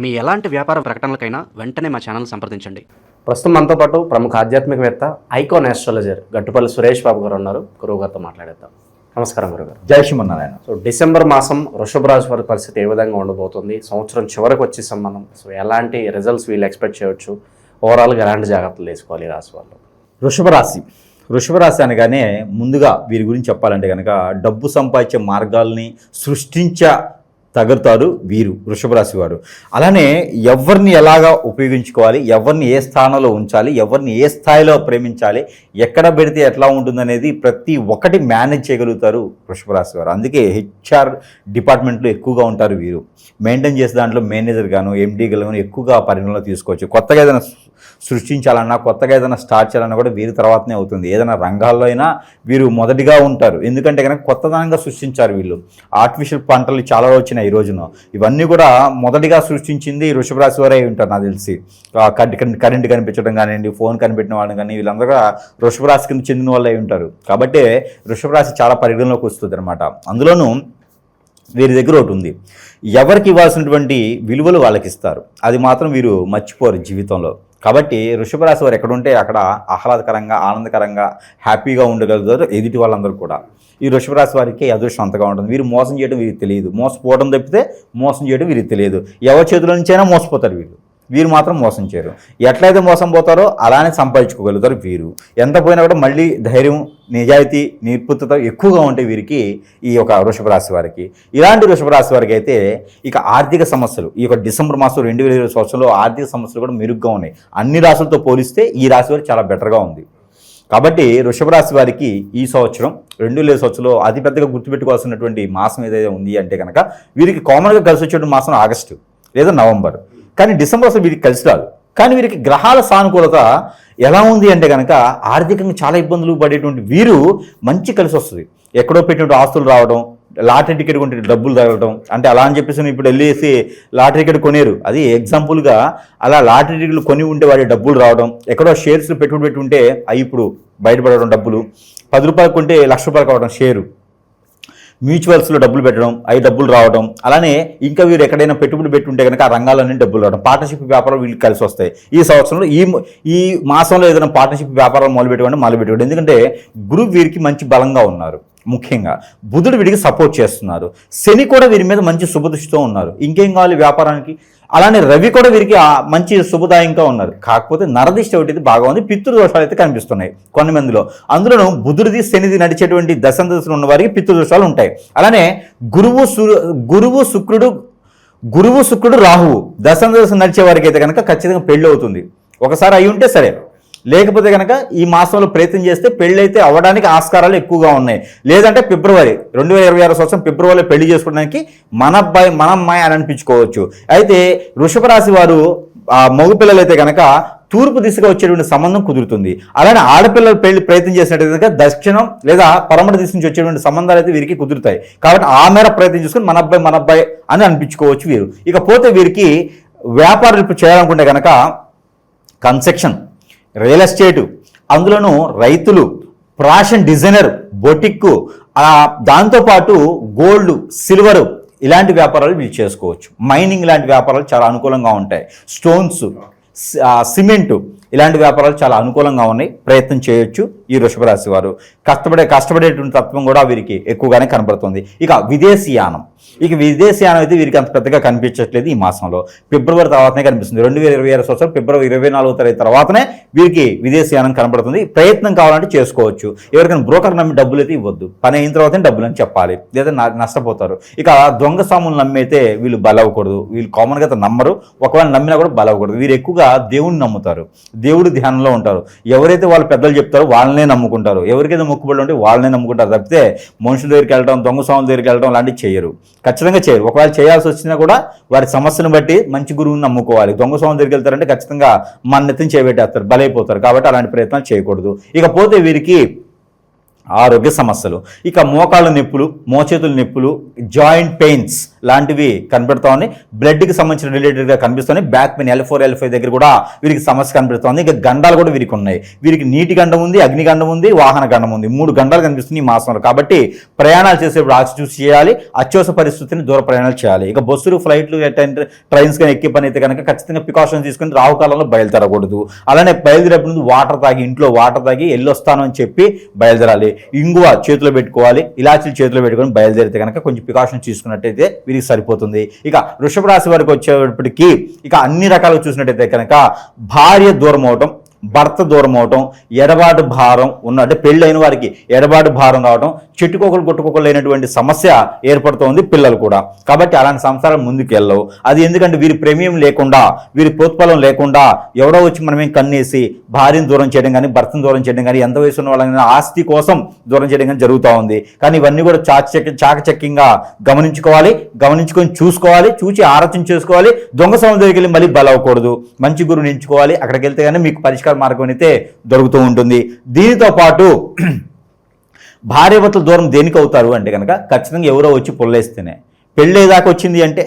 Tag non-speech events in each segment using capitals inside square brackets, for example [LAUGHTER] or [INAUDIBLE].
మీ ఎలాంటి వ్యాపార ప్రకటనలకైనా వెంటనే మా ఛానల్ సంప్రదించండి. ప్రస్తుతం మనతో పాటు ప్రముఖ ఆధ్యాత్మికవేత్త ఐకాన్ ఆస్ట్రాలజర్ గట్టుపల్లి సురేష్ బాబు గారు ఉన్నారు. గురువు గారితో మాట్లాడేద్దాం. నమస్కారం గురుగారు జై శ్రీమన్నారాయణ. సో డిసెంబర్ మాసం వృషభ రాశి వారి పరిస్థితి ఏ విధంగా ఉండబోతుంది? సంవత్సరం చివరికి వచ్చే సంబంధం. సో ఎలాంటి రిజల్ట్స్ వీళ్ళు ఎక్స్పెక్ట్ చేయొచ్చు? ఓవరాల్గా ఎలాంటి జాగ్రత్తలు తీసుకోవాలి ఈ రాశి వాళ్ళు? వృషభ రాశి. వృషభ రాశి అనగానే ముందుగా వీరి గురించి చెప్పాలంటే కనుక డబ్బు సంపాదించే మార్గాల్ని సృష్టించ తగులుతారు వీరు వృషభ రాశి వారు అలానే ఎవరిని ఎలాగా ఉపయోగించుకోవాలి ఎవరిని ఏ స్థానంలో ఉంచాలి ఎవరిని ఏ స్థాయిలో ప్రేమించాలి ఎక్కడ పెడితే ఎట్లా ఉంటుందనేది ప్రతి ఒక్కటి మేనేజ్ చేయగలుగుతారు వృషభ రాశి వారు అందుకే హెచ్ఆర్ డిపార్ట్మెంట్లో ఎక్కువగా ఉంటారు వీరు. మెయింటైన్ చేసే దాంట్లో మేనేజర్ గాను ఎండీ గాను ఎక్కువగా పరిగణలో తీసుకోవచ్చు. కొత్తగా ఏదైనా సృష్టించాలన్నా కొత్తగా ఏదైనా స్టార్ట్ చేయాలన్నా కూడా వీరి తర్వాతనే అవుతుంది. ఏదైనా రంగాల్లో అయినా వీరు మొదటిగా ఉంటారు. ఎందుకంటే కనుక కొత్తదనంగా సృష్టించారు వీళ్ళు. ఆర్టిఫిషియల్ పంటలు చాలా వచ్చినాయి. ఈ రోజున. ఇవన్నీ కూడా మొదటిగా సృష్టించింది వృషభ రాశి వారే ఉంటారు నాకు తెలిసి. కరెంట్ కరెంట్ కనిపించడం కానివ్వండి ఫోన్ కనిపెట్టిన వాళ్ళని కానీ వీళ్ళందరూ కూడా వృషభ రాశి కింద చెందిన వాళ్ళే ఉంటారు. కాబట్టి వృషభ రాశి చాలా పరిగణలోకి వస్తుంది అనమాట అందులోనూ వీరి దగ్గర ఒకటి ఉంది. ఎవరికి ఇవ్వాల్సినటువంటి విలువలు వాళ్ళకి ఇస్తారు. అది మాత్రం వీరు మర్చిపోరు జీవితంలో. కాబట్టి వృషభ రాశి వారు ఎక్కడ ఉంటే అక్కడ ఆహ్లాదకరంగా ఆనందకరంగా హ్యాపీగా ఉండగలుగుతారు ఎదుటి వాళ్ళందరూ కూడా. ఈ వృషభ రాశి వారికి అదృష్టం అంతగా ఉంటుంది. వీరు మోసం చేయడం వీరికి తెలియదు. మోసపోవడం తప్పితే మోసం చేయడం వీరికి తెలియదు. ఎవరి చేతుల నుంచైనా మోసపోతారు వీళ్ళు. వీరు మాత్రం మోసం చేయరు. ఎట్లయితే మోసం పోతారో అలానే సంపాదించుకోగలుగుతారు వీరు. ఎంత పోయినా కూడా మళ్ళీ ధైర్యం నిజాయితీ నిర్పుతత ఎక్కువగా ఉంటే వీరికి ఈ యొక్క వృషభ రాశి వారికి. ఇలాంటి వృషభ రాశి వారికి అయితే ఇక ఆర్థిక సమస్యలు ఈ యొక్క డిసెంబర్ మాసం రెండు వేల ఇరవై సంవత్సరంలో ఆర్థిక సమస్యలు కూడా మెరుగ్గా ఉన్నాయి. అన్ని రాశులతో పోలిస్తే ఈ రాశి వారికి చాలా బెటర్గా ఉంది. కాబట్టి వృషభ రాశి వారికి ఈ సంవత్సరం రెండు వేల సంవత్సరంలో అతిపెద్దగా గుర్తుపెట్టుకోవాల్సినటువంటి మాసం ఏదైతే ఉంది అంటే కనుక వీరికి కామన్గా కలిసి వచ్చే మాసం ఆగస్టు లేదా నవంబర్. కానీ డిసెంబర్ అసలు వీరికి కలిసి రాదు. కానీ వీరికి గ్రహాల సానుకూలత ఎలా ఉంది అంటే కనుక ఆర్థికంగా చాలా ఇబ్బందులు పడేటువంటి వీరు మంచి కలిసి వస్తుంది. ఎక్కడో పెట్టినటువంటి ఆస్తులు రావడం లాటరీ టికెట్ కొంటే డబ్బులు తగలడం అంటే అలా అని చెప్పేసి ఇప్పుడు వెళ్ళేసి లాటరీ టికెట్ కొనేరు. అది ఎగ్జాంపుల్గా అలా లాటరీ టికెట్లు కొని ఉంటే వాడి డబ్బులు రావడం ఎక్కడో షేర్స్ పెట్టుబడి పెట్టి ఉంటే అవి ఇప్పుడు బయటపడడం డబ్బులు. పది రూపాయలు కొంటే లక్ష రూపాయలు కావడం షేరు మ్యూచువల్స్లో డబ్బులు పెట్టడం అవి డబ్బులు రావడం అలానే ఇంకా వీరు ఎక్కడైనా పెట్టుబడి పెట్టుంటే కనుక ఆ రంగాల్లోనే డబ్బులు రావడం. పార్ట్నర్షిప్ వ్యాపారం వీళ్ళకి కలిసి వస్తాయి. ఈ సంవత్సరంలో ఈ ఈ మాసంలో ఏదైనా పార్ట్నర్షిప్ వ్యాపారం మొదలు పెట్టుకోండి మొదలు పెట్టుకోండి. ఎందుకంటే గురువు వీరికి మంచి బలంగా ఉన్నారు. ముఖ్యంగా బుధుడు వీడికి సపోర్ట్ చేస్తున్నారు. శని కూడా వీరి మీద మంచి శుభదృష్టితో ఉన్నారు. ఇంకేం కావాలి వ్యాపారానికి? అలానే రవి కూడా వీరికి మంచి శుభదాయంగా ఉన్నారు. కాకపోతే నరదిష్టి ఒకటి బాగా ఉంది. పితృదోషాలు అయితే కనిపిస్తున్నాయి కొన్ని మందిలో. అందులోనూ బుధుడిది శనిది నడిచేటువంటి దశందశలు ఉన్న వారికి పితృదోషాలు ఉంటాయి. అలానే గురువు సు గురువు శుక్రుడు గురువు శుక్రుడు రాహువు దశందశ నడిచే వారికి అయితే కనుక ఖచ్చితంగా పెళ్ళి అవుతుంది. ఒకసారి అయి ఉంటే సరే. లేకపోతే కనుక ఈ మాసంలో ప్రయత్నం చేస్తే పెళ్ళైతే అవ్వడానికి ఆస్కారాలు ఎక్కువగా ఉన్నాయి. లేదంటే ఫిబ్రవరి రెండు వేల ఇరవై ఆరు సంవత్సరం ఫిబ్రవరిలో పెళ్ళి చేసుకోవడానికి మన అబ్బాయి మన అమ్మాయి అని అనిపించుకోవచ్చు. అయితే వృషభ రాశి వారు ఆ పిల్లలైతే కనుక తూర్పు దిశగా వచ్చేటువంటి సంబంధం కుదురుతుంది. అలానే ఆడపిల్లలు పెళ్ళి ప్రయత్నం చేసినట్టు కనుక దక్షిణం లేదా పరమట దిశ నుంచి వచ్చేటువంటి సంబంధాలు అయితే వీరికి కుదురుతాయి. కాబట్టి ఆ మేర ప్రయత్నం చేసుకుని మన అబ్బాయి మన అబ్బాయి అని అనిపించుకోవచ్చు వీరు. ఇకపోతే వీరికి వ్యాపారాలు చేయాలనుకుంటే కనుక కన్స్ట్రక్షన్ రియల్ ఎస్టేటు అందులోనూ రైతులు ఫ్యాషన్ డిజైనర్ బొటిక్కు దాంతోపాటు గోల్డ్ సిల్వరు ఇలాంటి వ్యాపారాలు వీళ్ళు చేసుకోవచ్చు. మైనింగ్ లాంటి వ్యాపారాలు చాలా అనుకూలంగా ఉంటాయి. స్టోన్స్ సిమెంటు ఇలాంటి వ్యాపారాలు చాలా అనుకూలంగా ఉన్నాయి. ప్రయత్నం చేయొచ్చు ఈ వృషభరాశి వారు. కష్టపడే కష్టపడేటువంటి తత్వం కూడా వీరికి ఎక్కువగానే కనబడుతుంది. ఇక విదేశీయానం ఇక విదేశీయానం అయితే వీరికి అంత పెద్దగా కనిపించట్లేదు ఈ మాసంలో. ఫిబ్రవరి తర్వాతనే కనిపిస్తుంది. రెండు వేల ఇరవై ఆరు సంవత్సరం ఫిబ్రవరి ఇరవై నాలుగో తరగతి తర్వాతనే వీరికి విదేశీయానం కనబడుతుంది. ప్రయత్నం కావాలంటే చేసుకోవచ్చు. ఎవరికైనా బ్రోకర్ నమ్మి డబ్బులు అయితే ఇవ్వద్దు. పని అయిన తర్వాతనే డబ్బులు అని చెప్పాలి లేదా నష్టపోతారు. ఇక దొంగ సాములు నమ్మైతే వీళ్ళు బలవకూడదు. వీళ్ళు కామన్గా అయితే నమ్మరు. ఒకవేళ నమ్మినా కూడా బలవకూడదు. వీరు ఎక్కువగా దేవుణ్ణి నమ్ముతారు. దేవుడు ధ్యానంలో ఉంటారు. ఎవరైతే వాళ్ళ పెద్దలు చెప్తారో వాళ్ళనే నమ్ముకుంటారు. ఎవరికైతే మొక్కుబడి ఉంటే వాళ్ళనే నమ్ముకుంటారు. తప్పితే మనుషుల దగ్గరికి వెళ్ళడం దొంగ సాముల దగ్గరికి వెళ్ళడం లాంటివి చేయరు. ఖచ్చితంగా చేయరు ఒకవేళ చేయాల్సి వచ్చినా కూడా వారి సమస్యను బట్టి మంచి గురువుని నమ్ముకోవాలి. దొంగ స్వామి దగ్గరికి వెళ్తారంటే ఖచ్చితంగా మన చేపెట్టేస్తారు. బలైపోతారు. కాబట్టి అలాంటి ప్రయత్నాలు చేయకూడదు. ఇకపోతే వీరికి ఆరోగ్య సమస్యలు. ఇక మోకాళ్ళ నొప్పులు మోచేతుల నొప్పులు జాయింట్ పెయిన్స్ లాంటివి కనబడుతూ ఉన్నాయి. బ్లడ్కి సంబంధించిన రిలేటెడ్గా కనిపిస్తుంది back pain L four L five దగ్గర కూడా వీరికి సమస్య కనిపిస్తుంది ఇక గండాలు కూడా వీరికి ఉన్నాయి. వీరికి నీటి గండం ఉంది అగ్ని గండం ఉంది వాహన గండం ఉంది. మూడు గండాలు కనిపిస్తుంది ఈ మాసంలో. కాబట్టి ప్రయాణాలు చేసేప్పుడు ఆచి చూసి చేయాలి. అత్యవసర పరిస్థితిని దూర ప్రయాణాలు చేయాలి. ఇక బస్సులు ఫ్లైట్లు ట్రైన్స్ కానీ ఎక్కే పని అయితే కనుక ఖచ్చితంగా ప్రికాషన్స్ తీసుకుని రావు కాలంలో బయలుదేరకూడదు. అలానే బయలుదేరేప్పుడు ముందు వాటర్ తాగి ఇంట్లో వాటర్ తాగి వెళ్ళొస్తాను అని చెప్పి బయలుదేరాలి. ఇంగువ చేతిలో పెట్టుకోవాలి ఇలాచీలు చేతిలో పెట్టుకొని బయలుదేరితే కనుక కొంచెం ప్రికాషన్స్ తీసుకున్నట్టయితే వీరికి సరిపోతుంది. ఇక వృషభ రాశి వారికి వచ్చేటప్పటికి ఇక అన్ని రకాలు చూసినట్టయితే కనుక భార్య దూరం అవటం భర్త దూరం అవటం ఎడబాటు భారం ఉన్న అంటే పెళ్ళైన వారికి ఎడబాటు భారం రావడం చెట్టుకోకలు కొట్టుకోకలు లేనటువంటి సమస్య ఏర్పడుతోంది పిల్లలు కూడా. కాబట్టి అలాంటి సంసారం ముందుకెళ్ళవు. అది ఎందుకంటే వీరి ప్రేమియం లేకుండా వీరి ప్రోత్ఫలం లేకుండా ఎవడో వచ్చి మనమేం కన్నేసి భార్యను దూరం చేయడం కానీ భర్తను దూరం చేయడం కానీ ఎంత వయసు ఉన్న వాళ్ళని ఆస్తి కోసం దూరం చేయడం కానీ జరుగుతూ ఉంది. కానీ ఇవన్నీ కూడా చాకచక్య చాకచక్యంగా గమనించుకోవాలి గమనించుకొని చూసుకోవాలి చూసి ఆలోచన చేసుకోవాలి. దొంగ సమయం దగ్గరికి వెళ్ళి మళ్ళీ బలవకూడదు. మంచి గురువుని ఎంచుకోవాలి. అక్కడికి వెళ్తే కానీ మీకు పరిష్కారం మార్గం అయితే దొరుకుతూ ఉంటుంది. దీనితో పాటు [CLEARS THROAT] భార్యాభర్తల దూరం దేనికి అవుతారు అంటే కనుక ఖచ్చితంగా ఎవరో వచ్చి పొల్లేస్తేనే పెళ్ళేదాకా వచ్చింది అంటే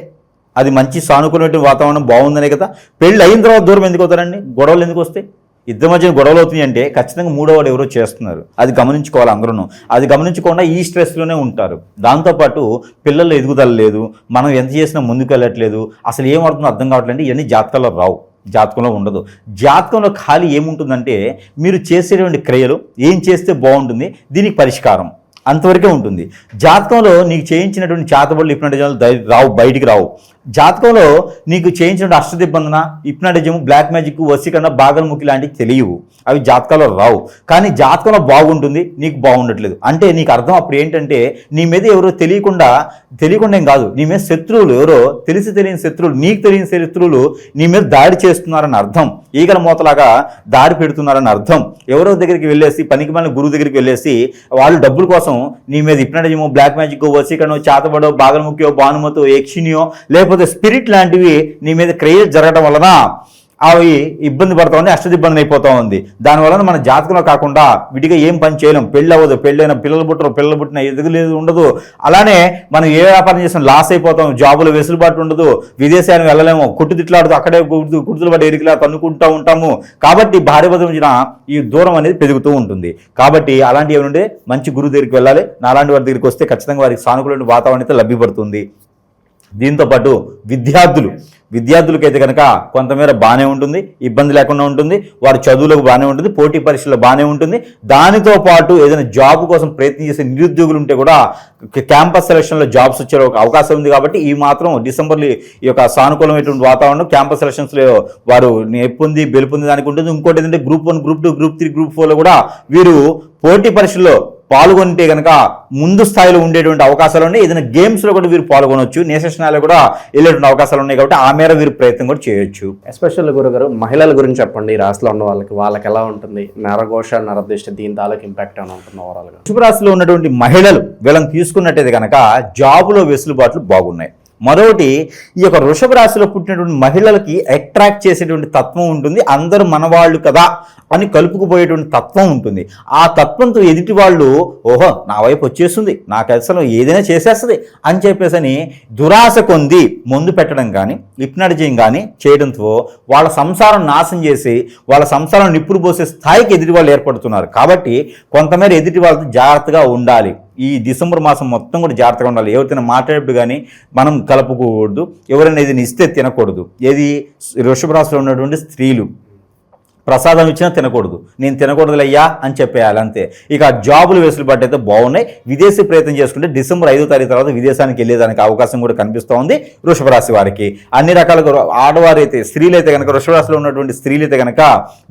అది మంచి సానుకూలమైన వాతావరణం బాగుందనే కదా. పెళ్ళి అయిన తర్వాత దూరం ఎందుకు అవుతారండి? గొడవలు ఎందుకు వస్తాయి? ఇద్దరి మధ్యన గొడవలు అవుతున్నాయి అంటే ఖచ్చితంగా మూడో వాళ్ళు ఎవరో చేస్తున్నారు. అది గమనించుకోవాలి అందరూ అది గమనించకుండా ఈ స్ట్రెస్లోనే ఉంటారు. దాంతోపాటు పిల్లలు ఎదుగుదల లేదు. మనం ఎంత చేసినా ముందుకు వెళ్ళట్లేదు అసలు ఏం అర్థం అర్థం కావట్లేదు ఇవన్నీ జాతకాల్లో రావు. జాతకంలో ఉండదు. జాతకంలో ఖాళీ ఏముంటుందంటే మీరు చేసేటువంటి క్రియలు ఏం చేస్తే బాగుంటుంది దీనికి పరిష్కారం అంతవరకే ఉంటుంది. జాతకంలో నీకు చేయించినటువంటి చేతబడులు ఇప్పుడు రావు బయటికి రావు. జాతకంలో నీకు చేయించిన అష్టదిబ్బందన ఇప్నాటిజం బ్లాక్ మ్యాజిక్ వసీకరణ బాగల్ముఖి లాంటివి తెలియవు. అవి జాతకాల్లో రావు. కానీ జాతకంలో బాగుంటుంది నీకు బాగుండట్లేదు. అంటే నీకు అర్థం అప్పుడు ఏంటంటే నీ మీద ఎవరో తెలియకుండా తెలియకుండా ఏం కాదు. నీ మీద శత్రువులు ఎవరో తెలిసి తెలియని శత్రువులు నీకు తెలియని శత్రువులు నీ మీద దాడి చేస్తున్నారని అర్థం. ఈగల మూతలాగా దాడి పెడుతున్నారని అర్థం. ఎవరో దగ్గరికి వెళ్ళేసి పనికి మన గురువు దగ్గరికి వెళ్ళేసి వాళ్ళు డబ్బుల కోసం నీ మీద ఇప్నాటిజమో బ్లాక్ మ్యాజిక్ వసీకరణో చేతబడో బాగల్ముఖ్యో భానుమతో యక్షినియో లేకపోతే స్పిరిట్ లాంటివి నీ మీద క్రియేట్ జరగడం వలన అవి ఇబ్బంది పడుతూ ఉంది అష్టదిబ్బంది అయిపోతూ ఉంది. దాని వలన మన జాతకంలో కాకుండా విడిగా ఏం పని చేయలేం. పెళ్ళి అవ్వదు పెళ్ళైన పిల్లలు పుట్టరు పిల్లలు పుట్టిన ఎదుగులేదు ఉండదు. అలానే మనం ఏ వ్యాపారం చేసినా లాస్ అయిపోతాం జాబులు వెసులుబాటు ఉండదు విదేశాలకు వెళ్ళలేము కుట్టుదిట్లాడుతూ అక్కడే కుర్తు కుర్తులు పడి ఎరికిలా తన్నుకుంటూ ఉంటాము. కాబట్టి భార్య భద్రం ఈ దూరం అనేది పెరుగుతూ ఉంటుంది. కాబట్టి అలాంటి ఏమి మంచి గురువు దగ్గరికి వెళ్ళాలి. నాలాంటి వారి దగ్గరికి వస్తే ఖచ్చితంగా వారికి సానుకూలమైన వాతావరణం అయితే లభ్యపడుతుంది. దీంతో పాటు విద్యార్థులు విద్యార్థులకైతే కనుక కొంతమేర బాగానే ఉంటుంది ఇబ్బంది లేకుండా ఉంటుంది వారి చదువులకు బాగానే ఉంటుంది పోటీ పరీక్షలు బాగానే ఉంటుంది. దానితో పాటు ఏదైనా జాబ్ కోసం ప్రయత్నం చేసే నిరుద్యోగులు ఉంటే కూడా క్యాంపస్ సెలక్షన్లో జాబ్స్ వచ్చే ఒక అవకాశం ఉంది కాబట్టి ఈ మాత్రం డిసెంబర్లో ఈ యొక్క సానుకూలమైనటువంటి వాతావరణం క్యాంపస్ సెలక్షన్స్లో వారు నెప్పుంది బెలుపుంది దానికి ఉంటుంది. ఇంకోటి ఏంటంటే group one group two group three group ఫోర్లో కూడా వీరు పోటీ పరీక్షల్లో పాల్గొంటే కనుక ముందు స్థాయిలో ఉండేటువంటి అవకాశాలు ఉన్నాయి. ఏదైనా గేమ్స్లో కూడా వీరు పాల్గొనవచ్చు నేషనల్ కూడా వెళ్ళేటువంటి అవకాశాలు ఉన్నాయి కాబట్టి ఆ మేర వీరు ప్రయత్నం కూడా చేయొచ్చు. ఎస్పెషల్ గురుగారు మహిళల గురించి చెప్పండి. ఈ రాశిలో ఉన్న వాళ్ళకి వాళ్ళకి ఎలా ఉంటుంది? నరఘోష నరదిష్ట దీని తాలూకు ఇంపాక్ట్ ఏమైనా ఉంటుంది ఓవరాల్గా వృషభరాశిలో ఉన్నటువంటి మహిళలు వీళ్ళని తీసుకున్నట్టయితే కనుక జాబులో వెసులుబాట్లు బాగున్నాయి. మరొకటి ఈ యొక్క వృషభ రాశిలో పుట్టినటువంటి మహిళలకి అట్రాక్ట్ చేసేటువంటి తత్వం ఉంటుంది. అందరూ మనవాళ్ళు కదా అని కలుపుకుపోయేటువంటి తత్వం ఉంటుంది. ఆ తత్వంతో ఎదుటి వాళ్ళు ఓహో నా వైపు వచ్చేస్తుంది. నాకు అసలు ఏదైనా చేసేస్తుంది అని చెప్పేసి అని దురాశ కొంది మందు పెట్టడం కానీ హిప్నాటిజం కానీ చేయడంతో వాళ్ళ సంసారం నాశనం చేసి వాళ్ళ సంసారం నిప్పులు పోసే స్థాయికి ఎదుటి వాళ్ళు ఏర్పడుతున్నారు. కాబట్టి కొంతమేర ఎదుటి వాళ్ళతో జాగ్రత్తగా ఉండాలి. ఈ డిసెంబర్ మాసం మొత్తం కూడా జాగ్రత్తగా ఉండాలి. ఎవరితోనే మాట్లాడేప్పుడు కానీ మనం కలుపుకోకూడదు. ఎవరైనా ఏదైనా ఇస్తే తినకూడదు. ఏది వృషభ రాశిలో ఉన్నటువంటి స్త్రీలు ప్రసాదం ఇచ్చినా తినకూడదు. నేను తినకూడదులయ్యా అని చెప్పేయాలి అంతే. ఇక జాబులు వెసులుబాటు అయితే బాగున్నాయి. విదేశీ ప్రయత్నం చేసుకుంటే డిసెంబర్ ఐదో తారీఖు తర్వాత విదేశానికి వెళ్ళేదానికి అవకాశం కూడా కనిపిస్తూ ఉంది వృషభ రాశి వారికి. అన్ని రకాలుగా ఆడవారు అయితే స్త్రీలు అయితే కనుక వృషభ రాశిలో ఉన్నటువంటి స్త్రీలు అయితే కనుక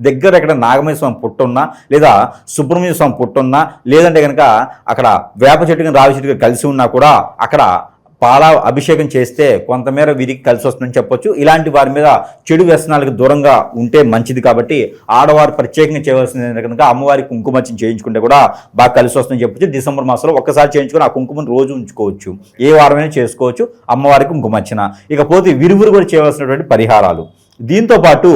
దగ్గర ఎక్కడ నాగమయ స్వామి పుట్టున్నా లేదా సుబ్రహ్మణ్య స్వామి పుట్టున్నా లేదంటే కనుక అక్కడ వేప చెట్టుకి రావి చెట్టు కలిసి ఉన్నా కూడా అక్కడ పాల అభిషేకం చేస్తే కొంతమేర వీరికి కలిసి వస్తుందని చెప్పొచ్చు. ఇలాంటి వారి మీద చెడు వ్యసనాలకు దూరంగా ఉంటే మంచిది కాబట్టి ఆడవారు ప్రత్యేకంగా చేయవలసింది కనుక అమ్మవారికి కుంకుమర్చన చేయించుకుంటే కూడా బాగా కలిసి వస్తుందని చెప్పొచ్చు. డిసెంబర్ మాసంలో ఒక్కసారి చేయించుకుని ఆ కుంకుమను రోజు ఉంచుకోవచ్చు. ఏ వారమైనా చేసుకోవచ్చు. అమ్మవారికి కుంకుమర్చన. ఇకపోతే విరుగురు కూడా చేయవలసినటువంటి పరిహారాలు. దీంతో పాటు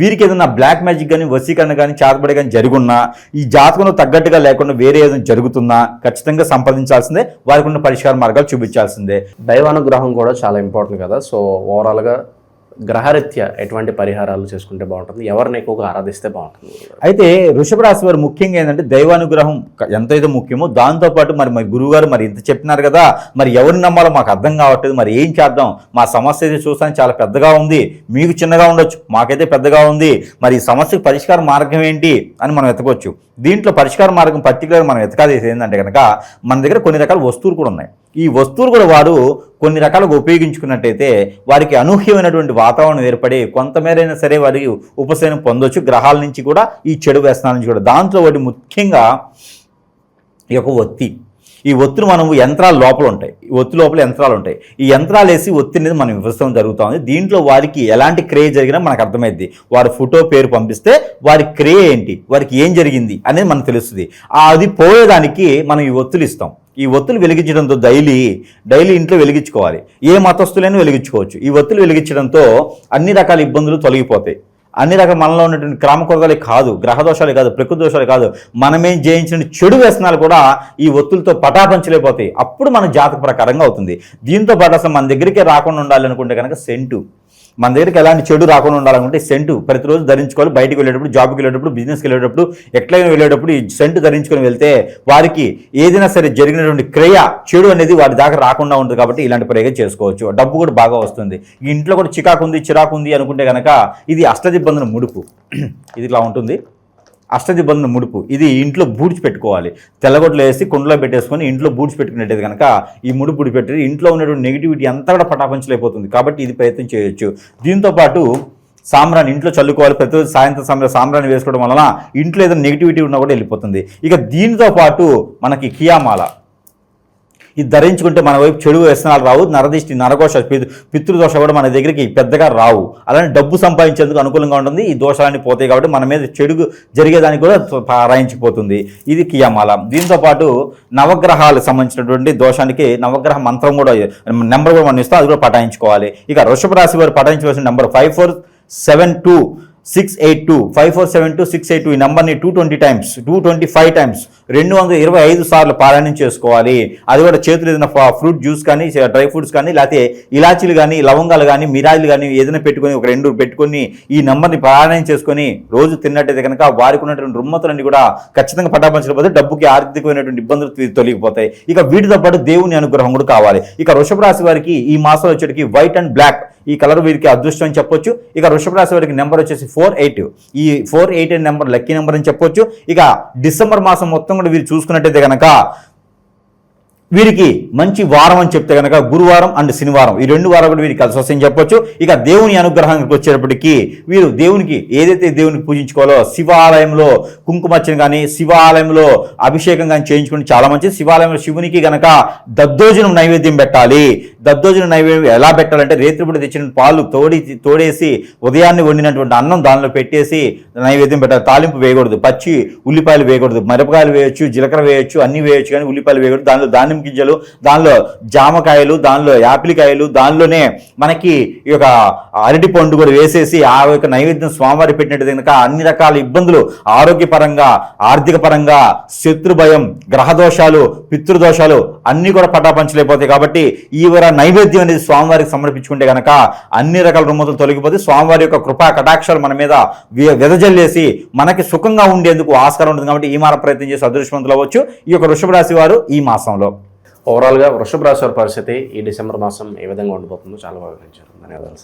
వీరికి ఏదైనా బ్లాక్ మ్యాజిక్ కానీ వసీకరణ కానీ చేతబడి కానీ జరుగున్నా ఈ జాతకంలో తగ్గట్టుగా లేకుండా వేరే ఏదైనా జరుగుతున్నా ఖచ్చితంగా సంపాదించాల్సిందే వారికి ఉన్న పరిష్కార మార్గాలు చూపించాల్సిందే. దైవానుగ్రహం కూడా చాలా ఇంపార్టెంట్ కదా. సో ఓవరాల్గా గ్రహరీత్యా ఎటువంటి పరిహారాలు చేసుకుంటే బాగుంటుంది? ఎవరిని ఎక్కువగా ఆరాధిస్తే బాగుంటుంది? అయితే వృషభ రాశి వారు ముఖ్యంగా ఏంటంటే దైవానుగ్రహం ఎంతైతే ముఖ్యమో దాంతోపాటు మరి మరి గురువుగారు మరి ఇంత చెప్పినారు కదా మరి ఎవరిని నమ్మాలో మాకు అర్థం కావట్లేదు. మరి ఏం చేద్దాం? మా సమస్య అయితే చాలా పెద్దగా ఉంది. మీకు చిన్నగా ఉండొచ్చు మాకైతే పెద్దగా ఉంది. మరి ఈ సమస్యకు పరిష్కార మార్గం ఏంటి అని మనం వెతకవచ్చు దీంట్లో పరిష్కార మార్గం పర్టికులర్ మనం వెతకాల్సి ఏంటంటే కనుక మన దగ్గర కొన్ని రకాల వస్తువులు కూడా ఉన్నాయి. ఈ వస్తువులు కూడా వారు కొన్ని రకాలుగా ఉపయోగించుకున్నట్టయితే వారికి అనూహ్యమైనటువంటి వాతావరణం ఏర్పడి కొంతమేరైనా సరే వారికి ఉపశమనం పొందొచ్చు. గ్రహాల నుంచి కూడా ఈ చెడు వ్యసనాల నుంచి కూడా. దాంట్లో ఒకటి ముఖ్యంగా ఈ యొక్క ఒత్తి ఈ ఒత్తులు మనం యంత్రాల లోపల ఉంటాయి. ఈ ఒత్తి లోపల యంత్రాలు ఉంటాయి. ఈ యంత్రాలు వేసి ఒత్తి అనేది మనం వివరిస్తాం జరుగుతుంది దీంట్లో వారికి ఎలాంటి క్రియ జరిగినా మనకు అర్థమైద్ది. వారి ఫోటో పేరు పంపిస్తే వారి క్రియ ఏంటి? వారికి ఏం జరిగింది? అనేది మనకు తెలుస్తుంది. అది పోయేదానికి మనం ఈ ఒత్తులు ఇస్తాం. ఈ ఒత్తులు వెలిగించడంతో డైలీ డైలీ ఇంట్లో వెలిగించుకోవాలి. ఏ మతస్థులైనా వెలిగించుకోవచ్చు. ఈ ఒత్తులు వెలిగించడంతో అన్ని రకాల ఇబ్బందులు తొలగిపోతాయి. అన్ని రకాల మనలో ఉన్నటువంటి క్రమకొరతలే కాదు గ్రహదోషాలే కాదు ప్రకృతి దోషాలే కాదు. మనమేం జయించిన చెడు వ్యసనాలు కూడా ఈ ఒత్తులతో పటాపంచలేకపోతాయి. అప్పుడు మన జాతక ప్రకారంగా అవుతుంది. దీంతో పాటు అసలు మన దగ్గరికి రాకుండా ఉండాలనుకుంటే కనుక సెంటు. మన దగ్గరికి ఎలాంటి చెడు రాకుండా ఉండాలనుకుంటే సెంటు ప్రతిరోజు ధరించుకోవాలి. బయటకు వెళ్ళేటప్పుడు జాబ్కి వెళ్ళేటప్పుడు బిజినెస్కి వెళ్ళేటప్పుడు ఎట్లయినా వెళ్ళేటప్పుడు ఈ సెంటు ధరించుకొని వెళ్తే వారికి ఏదైనా సరే జరిగినటువంటి క్రియ చెడు అనేది వారి దాకా రాకుండా ఉంటుంది కాబట్టి ఇలాంటి ప్రయోగం చేసుకోవచ్చు. డబ్బు కూడా బాగా వస్తుంది. ఇంట్లో కూడా చికాకు ఉంది చిరాకు ఉంది అనుకుంటే కనుక ఇది అష్టదిబ్బందుల ముడుపు. [CLEARS THROAT] ఇది ఇట్లా ఉంటుంది. అష్టదిబంధన ముడుపు. ఇది ఇంట్లో బూడ్చి పెట్టుకోవాలి. తెల్లగొడ్లు వేసి కుండలో పెట్టేసుకొని ఇంట్లో బూడ్చి పెట్టుకునేది కనుక ఈ ముడుపుడి పెట్టి ఇంట్లో ఉన్నటువంటి నెగిటివిటీ అంతా కూడా పటాపంచలైపోతుంది. కాబట్టి ఇది ప్రయత్నం చేయొచ్చు. దీంతో పాటు సాంబ్రాన్ని ఇంట్లో చల్లుకోవాలి. ప్రతిరోజు సాయంత్రం సమయంలో సాంబ్రాన్ని వేసుకోవడం వలన ఇంట్లో ఏదైనా నెగిటివిటీ ఉన్నా కూడా వెళ్ళిపోతుంది. ఇక దీనితో పాటు మనకి కియామాల. ఇది ధరించుకుంటే మన వైపు చెడు వ్యసనాలు రావు నరదిష్టి నరఘోష పితృదోష కూడా మన దగ్గరికి పెద్దగా రావు. అలానే డబ్బు సంపాదించేందుకు అనుకూలంగా ఉంటుంది. ఈ దోషాలన్నీ పోతాయి కాబట్టి మన మీద చెడు జరిగేదానికి కూడా రాయించిపోతుంది ఇది కియామాల. దీంతో పాటు నవగ్రహాలకు సంబంధించినటువంటి దోషానికి నవగ్రహ మంత్రం కూడా నెంబర్ కూడా మనం ఇస్తాం. అది కూడా పటాయించుకోవాలి ఇక వృషభ రాశి వారు పటాయించవలసిన number five four seven two. Six eight two five four seven two six eight two ఈ నెంబర్ని two twenty times two twenty five times రెండు వందల ఇరవై ఐదు సార్లు పారాయణం చేసుకోవాలి. అది కూడా చేతులు ఏదైనా ఫ్రూట్ జ్యూస్ కానీ డ్రై ఫ్రూట్స్ కానీ లేకపోతే ఇలాచీలు కానీ లవంగాలు కానీ మిరాయిలు కానీ ఏదైనా పెట్టుకొని ఒక రెండు పెట్టుకొని ఈ నెంబర్ని పారాయణం చేసుకొని రోజు తిన్నట్టయితే కనుక వారికి ఉన్నటువంటి రుమ్మతులన్నీ కూడా ఖచ్చితంగా పటాపంచకపోతే డబ్బుకి ఆర్థికమైనటువంటి ఇబ్బందులు తొలగిపోతాయి. ఇక వీటితో పాటు దేవుని అనుగ్రహం కూడా కావాలి. ఇక వృషభ రాశి వారికి ఈ మాసంలో వచ్చేటికి వైట్ అండ్ బ్లాక్. ఈ కలర్ వీరికి అదృష్టం అని చెప్పొచ్చు. ఇక వృషభ రాశి వారికి నెంబర్ వచ్చేసి ఫోర్ ఎయిట్. ఈ ఫోర్ ఎయిట్ అనే నెంబర్ లక్కీ నెంబర్ అని చెప్పొచ్చు. ఇక డిసెంబర్ మాసం మొత్తం కూడా వీరు చూసుకున్నట్టయితే కనుక వీరికి మంచి వారం అని చెప్తే కనుక గురువారం అండ్ శనివారం. ఈ రెండు వారాలు కూడా వీరికి కలిసి వస్తాయని చెప్పొచ్చు. ఇక దేవుని అనుగ్రహానికి వచ్చేటప్పటికి వీరు దేవునికి ఏదైతే దేవునికి పూజించుకోవాలో శివాలయంలో కుంకుమర్చన కానీ శివాలయంలో అభిషేకం కానీ చేయించుకుని చాలా మంచిది. శివాలయంలో శివునికి గనక దద్దోజనం నైవేద్యం పెట్టాలి. దద్దోజన నైవేద్యం ఎలా పెట్టాలంటే రేత్రిపూట తెచ్చిన పాలు తోడి తోడేసి ఉదయాన్నే వండినటువంటి అన్నం దానిలో పెట్టేసి నైవేద్యం పెట్టాలి. తాలింపు వేయకూడదు పచ్చి ఉల్లిపాయలు వేయకూడదు మిరపకాయలు వేయొచ్చు జీలకర్ర వేయొచ్చు అన్ని వేయొచ్చు కానీ ఉల్లిపాయలు వేయకూడదు. దానిలో దానిమ్మ గింజలు దానిలో జామకాయలు దానిలో యాపిల్ కాయలు దానిలోనే మనకి ఈ యొక్క అరటి పండు కూడా వేసేసి ఆ యొక్క నైవేద్యం స్వామివారి పెట్టినట్టు కనుక అన్ని రకాల ఇబ్బందులు ఆరోగ్యపరంగా ఆర్థిక పరంగా శత్రు భయం గ్రహదోషాలు పితృదోషాలు అన్నీ కూడా పటాపంచలేకపోతాయి కాబట్టి ఈ వర నైవేద్యం అనేది స్వామివారికి సమర్పించుకుంటే కనుక అన్ని రకాల రుమతులు తొలగిపోతే స్వామివారి యొక్క కృపా కటాక్షాలు మన మీద వెదజల్లేసి మనకి సుఖంగా ఉండేందుకు ఆస్కారం ఉంటుంది కాబట్టి ఈ మార ప్రయత్నం చేసి అదృష్టవంతులు అవ్వచ్చు. ఈ యొక్క వృషభ రాశి వారు ఈ మాసంలో. ఓవరాల్గా వృషభ రాశి వారి పరిస్థితి ఈ డిసెంబర్ మాసం ఏ విధంగా ఉండిపోతుందో చాలా బాగా ధన్యవాదాలు